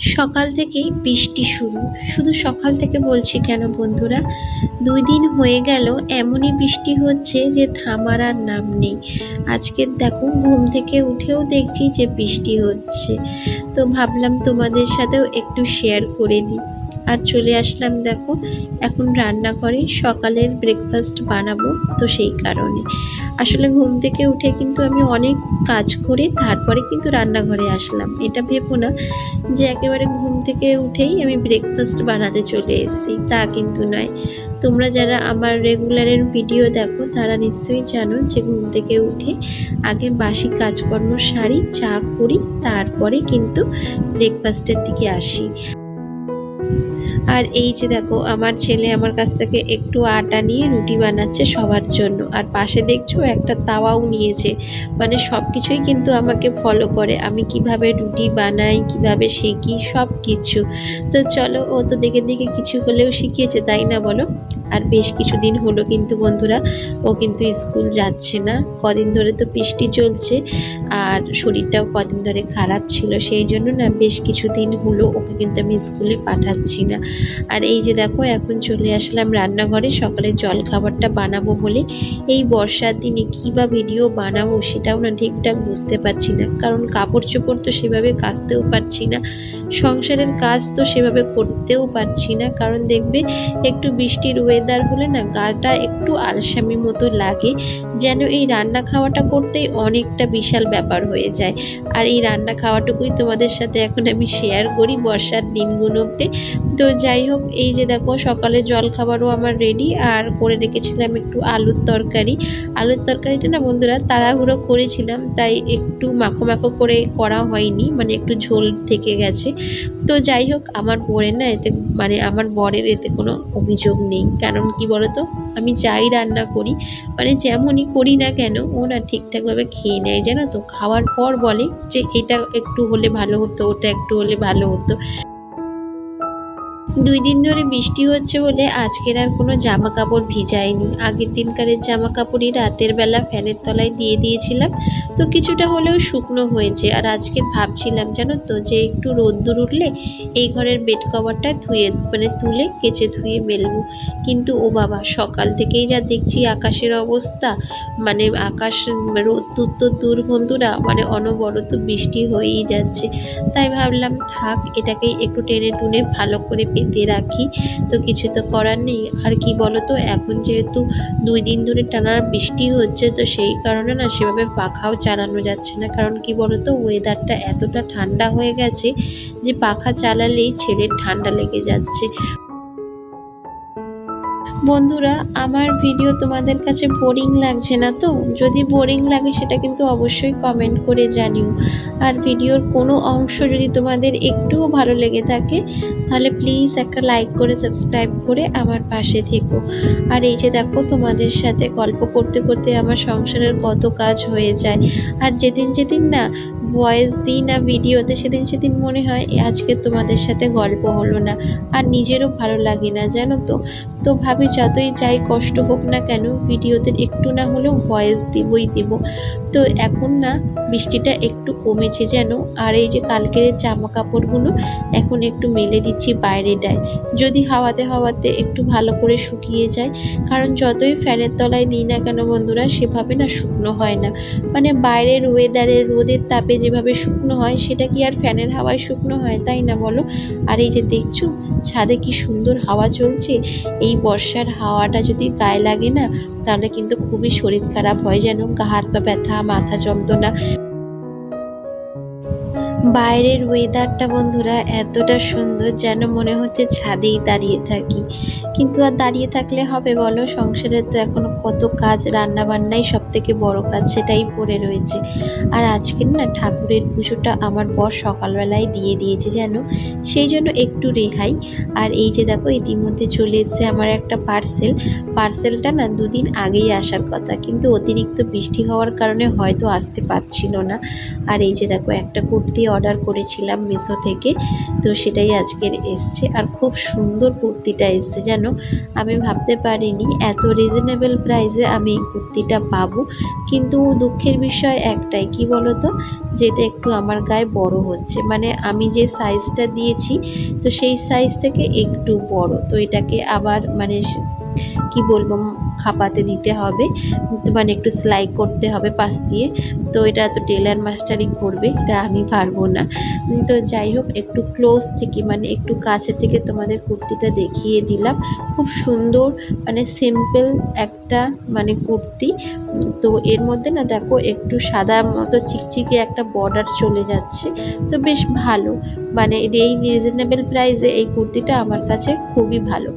সকাল থেকেই বৃষ্টি শুরু। শুধু সকাল থেকে বলছি কেন বন্ধুরা? দুই দিন হয়ে গেল, এমনই বৃষ্টি হচ্ছে যে থামার আর নাম নেই। আজকে দেখো, ঘুম থেকে উঠেও দেখছি যে বৃষ্টি হচ্ছে। তো ভাবলাম তোমাদের সাথেও একটু শেয়ার করে দিই। আর চলে আসলাম দেখো, এখন রান্না করে সকালের ব্রেকফাস্ট বানাবো তো সেই কারণে। আসলে ঘুম থেকে উঠে কিন্তু আমি অনেক কাজ করে তারপরে কিন্তু রান্নাঘরে আসলাম। এটা ভেবো না যে একেবারে ঘুম থেকে উঠেই আমি ব্রেকফাস্ট বানাতে চলে এসেছি, তা কিন্তু নয়। তোমরা যারা আমার রেগুলারের ভিডিও দেখো, তারা নিশ্চয়ই জানো যে ঘুম থেকে উঠে আগে বাসি কাজকর্ম সারি, চা করি, তারপরে কিন্তু ব্রেকফাস্টের দিকে আসি। আর এই যে দেখো, আমার ছেলে আমার কাছ থেকে একটু আটা নিয়ে রুটি বানাচ্ছে সবার জন্য। আর পাশে দেখছ, একটা তাওয়াও নিয়েছে। মানে সব কিছুই কিন্তু আমাকে ফলো করে। আমি কীভাবে রুটি বানাই, কীভাবে শিখি সব কিছু তো চলো, ও তো দেখে দেখে কিছু হলেও শিখিয়েছে, তাই না বলো? আর বেশ কিছুদিন হলো কিন্তু বন্ধুরা, ও কিন্তু স্কুল যাচ্ছে না। কদিন ধরে তো বৃষ্টি চলছে আর শরীরটাও কদিন ধরে খারাপ ছিল, সেই জন্য না বেশ কিছুদিন হলো ওকে কিন্তু আমি স্কুলে পাঠাচ্ছি না। আর এই যে দেখো, এখন চলে আসলাম রান্নাঘরে, সকালে জল খাবারটা বানাবো বলে। এই বর্ষার দিনে কী বা ভিডিও বানাবো সেটাও না ঠিকঠাক বুঝতে পারছি না, কারণ কাপড় চোপড় তো সেভাবে কাচতেও পারছি না, সংসারের কাজ তো সেভাবে করতেও পারছি না। কারণ দেখবে, একটু বৃষ্টির ওয়েদার হলে না গাটা একটু আলসামি মতো লাগে, যেন এই রান্না খাওয়াটা করতেই অনেকটা বিশাল ব্যাপার হয়ে যায়। আর এই রান্না খাওয়াটুকুই তোমাদের সাথে এখন আমি শেয়ার করি বর্ষার দিনগুলোতে তো যাই হোক, এই যে দেখো সকালে জল খাবারও আমার রেডি আর করে রেখেছিলাম একটু আলুর তরকারি। আলুর তরকারিটা না বন্ধুরা তাড়াহুড়ো করেছিলাম, তাই একটু মাখো মাখো করে করা হয়নি মানে একটু ঝোল থেকে গেছে। তো যাই হোক, আমার বরের না এতে মানে আমার বরের এতে কোনো অভিযোগ নেই। কারণ কি বলতো? আমি যাই রান্না করি মানে যেমনই করি না কেন ও না ঠিকঠাকভাবে খেয়ে নেয়। জানো তো? খাওয়ার পর বলে যে, এটা একটু হলে ভালো হতো, ওটা একটু হলে ভালো হতো। দুই দিন ধরে বৃষ্টি হচ্ছে বলে আজকের আর কোনো জামা কাপড় ভিজায়নি আগের দিনকারের জামা কাপড়ই রাতের বেলা ফ্যানের তলায় দিয়ে দিয়েছিলাম। তো কিছুটা হলেও শুকনো হয়েছে। আর আজকে ভাবছিলাম, জানো তো, যে একটু রোদ্দুর উঠলে এই ঘরের বেড কভারটা ধুয়ে মানে তুলে কেচে ধুয়ে মেলবো। কিন্তু ও বাবা, সকাল থেকেই যা দেখছি আকাশের অবস্থা মানে আকাশ, রোদ্দুর তো দূর বন্ধুরা মানে অনবরত বৃষ্টি হয়েই যাচ্ছে। তাই ভাবলাম, থাক, এটাকেই একটু টেনে টুনে ভালো করে পেতে রাখি। তো কিছু তো করার নেই। আর কি বলো তো এখন যেহেতু দুই দিন ধরে টানা বৃষ্টি হচ্ছে, তো সেই কারণে না সেভাবে পাখাও চালানো যাচ্ছে না। কারণ কি বলো তো ওয়েদারটা এতটা ঠান্ডা হয়ে গেছে যে পাখা চালালেই ছেলের ঠান্ডা লেগে যাচ্ছে। বন্ধুরা, আমার ভিডিও তোমাদের কাছে বোরিং লাগছে না তো? যদি বোরিং লাগে, সেটা কিন্তু অবশ্যই কমেন্ট করে জানিও। আর ভিডিওর কোনো অংশ যদি তোমাদের একটুও ভালো লেগে থাকে, তাহলে প্লিজ একটা লাইক করে সাবস্ক্রাইব করে আমার পাশে থেকো। আর এই যে দেখো, তোমাদের সাথে গল্প করতে করতে আমার সংসারের কত কাজ হয়ে যায়। আর যেদিন যেদিন না ভয়েস দিই না ভিডিওতে, সেদিন সেদিন মনে হয় আজকে তোমাদের সাথে গল্প হলো না। আর নিজেরও ভালো লাগে না, জানো তো? তো ভাবি যতই যাই কষ্ট হোক না কেন, ভিডিওতে একটু না হলেও ভয়েস দিবই, দিব। তো এখন না বৃষ্টিটা একটু কমেছে যেন। আর এই যে কালকের জামা কাপড়গুলো এখন একটু মেলে দিচ্ছি বাইরেটায়। যদি হাওয়াতে হাওয়াতে একটু ভালো করে শুকিয়ে যায়, কারণ যতই ফ্যানের তলায় দিই না কেন বন্ধুরা, সেভাবে না শুকনো হয় না। মানে বাইরের ওয়েদারে রোদের তাপে যেভাবে শুকনো হয়, সেটা কি আর ফ্যানের হাওয়ায় শুকনো হয়, তাই না বলো? আর এই যে দেখছ, ছাদে কি সুন্দর হাওয়া চলছে। এই বর্ষার হাওয়াটা যদি গায়ে লাগে না, তাহলে কিন্তু খুবই শরীর খারাপ হয় যেন, গা হাত পা ব্যথা মাথা যন্ত্রণা বাইরের ওয়েদারটা বন্ধুরা এতটা সুন্দর যেন মনে হচ্ছে ছাদেই দাঁড়িয়ে থাকি। কিন্তু আর দাঁড়িয়ে থাকলে হবে বলো? সংসারের তো এখন কত কাজ রান্না বান্নাই সব থেকে বড় কাজ, সেটাই পড়ে রয়েছে। আর আজকের না ঠাকুরের পুজোটা আমার বর সকালবেলায় দিয়ে দিয়েছে যেন, সেই জন্য একটু রেহাই। আর এই যে দেখো, ইতিমধ্যে চলে এসছে আমার একটা পার্সেল পার্সেলটা না দুদিন আগেই আসার কথা, কিন্তু অতিরিক্ত বৃষ্টি হওয়ার কারণে হয়তো আসতে পারছিল না। আর এই যে দেখো, একটা কুর্তি অর্ডার করেছিলাম মিশো থেকে, তো সেটাই আজকের এসছে। আর খুব সুন্দর কুর্তিটা এসছে যেন আমি ভাবতে পারিনি এত রিজনেবল প্রাইসে আমি এই কুর্তিটা পাবো। কিন্তু দুঃখের বিষয় একটাই, কি বলো তো যেটা একটু আমার গায়ে বড় হচ্ছে। মানে আমি যে সাইজটা দিয়েছি, তো সেই সাইজ থেকে একটু বড়। তো এটাকে আবার মানে কি বলব, খাপাতে দিতে হবে। মানে একটু সেলাই করতে হবে পাশ দিয়ে। তো এটা তো টেলার মাস্টারই করবে, এটা আমি পারব না। তো যাই হোক, একটু ক্লোজ থেকে মানে একটু কাছে থেকে তোমাদের কুর্তিটা দেখিয়ে দিলাম। খুব সুন্দর মানে সিম্পল একটা মানে কুর্তি। তো এর মধ্যে না দেখো, একটু সাদা মতো চিকচিকে একটা বর্ডার চলে যাচ্ছে। তো বেশ ভালো মানে এই রিজনেবল প্রাইসে এই কুর্তিটা আমার কাছে খুবই ভালো।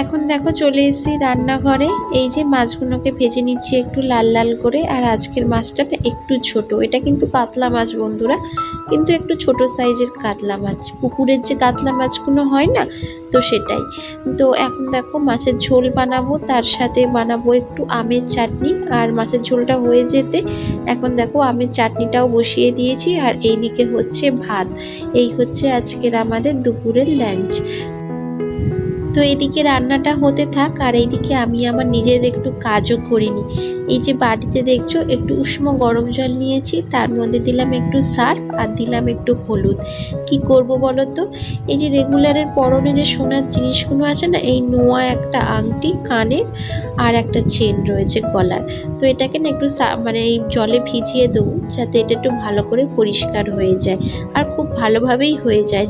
এখন দেখো চলে এসেছি রান্নাঘরে। এই যে মাছগুলোকে ভেজে নিচ্ছি একটু লাল লাল করে, আর আজকের মাছটা একটু ছোট। এটা কিন্তু কাতলা মাছ বন্ধুরা, কিন্তু একটু ছোট সাইজের কাতলা মাছ। পুকুরের যে কাতলা মাছগুলো হয় না, তো সেটাই। তো এখন দেখো মাছের ঝোল বানাবো, তার সাথে বানাবো একটু আমের চাটনি। আর মাছের ঝোলটা হয়ে যেতে এখন দেখো আমের চাটনিটাও বসিয়ে দিয়েছি, আর এইদিকে হচ্ছে ভাত। এই হচ্ছে আজকের আমাদের দুপুরের লাঞ্চ তো এদিকে রান্নাটা হতে থাক, আর এইদিকে আমি আমার নিজের একটু কাজও করিনি। এই যে বাটিতে দেখছ, একটু উষ্ণ গরম জল নিয়েছি, তার মধ্যে দিলাম একটু সার্ফ আর দিলাম একটু হলুদ। কি করব বলো তো? এই যে রেগুলারের পরনে যে সোনার জিনিসগুলো আছে না, এই নোয়া একটা আংটি, কানের আর একটা চেন রয়েছে গলার। তো এটাকে না একটু মানে এই জলে ভিজিয়ে দেবো, যাতে এটা একটু ভালো করে পরিষ্কার হয়ে যায়। আর খুব ভালোভাবেই হয়ে যায়।